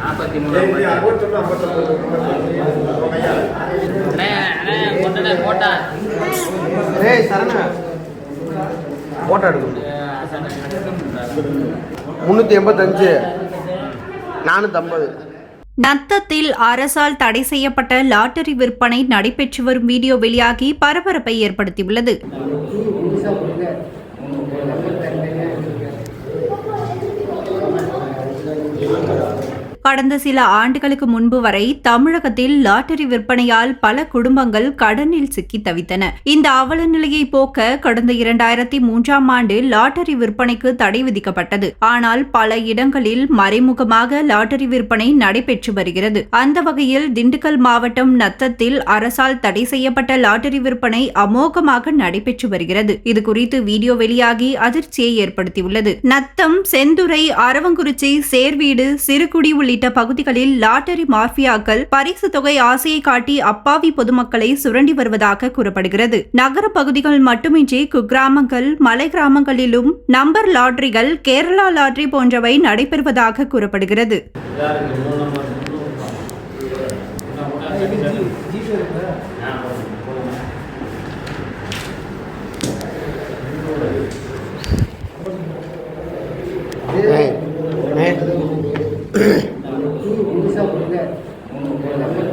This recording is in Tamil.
நாற்பத்தி மூணு போட்டா எடுக்கணும் எண்பத்தஞ்சு. நானூற்றம்பது நத்தத்தில் அரசால் தடை செய்யப்பட்ட லாட்டரி விற்பனை நடைபெற்று வரும் வீடியோ வெளியாகி பரபரப்பை ஏற்படுத்தியுள்ளது. கடந்த சில ஆண்டுகளுக்கு முன்பு வரை தமிழகத்தில் லாட்டரி விற்பனையால் பல குடும்பங்கள் கடனில் சிக்கி தவித்தன. இந்த அவல நிலையை போக்க கடந்த இரண்டாயிரத்தி மூன்றாம் ஆண்டு லாட்டரி விற்பனைக்கு தடை விதிக்கப்பட்டது. ஆனால் பல இடங்களில் மறைமுகமாக லாட்டரி விற்பனை நடைபெற்று வருகிறது. அந்த வகையில் திண்டுக்கல் மாவட்டம் நத்தத்தில் அரசால் தடை செய்யப்பட்ட லாட்டரி விற்பனை அமோகமாக நடைபெற்று வருகிறது. இது குறித்து வீடியோ வெளியாகி அதிர்ச்சியை ஏற்படுத்தியுள்ளது. நத்தம் செந்துறை அரவங்குறிச்சி சேர்வீடு சிறுகுடி உள்ளிட்ட பகுதிகளில் லாட்டரி மாஃபியாக்கள் பரிசு தொகை ஆசையை காட்டி அப்பாவி பொதுமக்களை சுரண்டி வருவதாக கூறப்படுகிறது. நகர பகுதிகள் மட்டுமின்றி குக்கிராமங்கள் மலை கிராமங்களிலும் நம்பர் லாட்டரிகள் கேரளா லாட்டரி போன்றவை நடைபெறுவதாக கூறப்படுகிறது. ஏய் ஏய் நம்பர்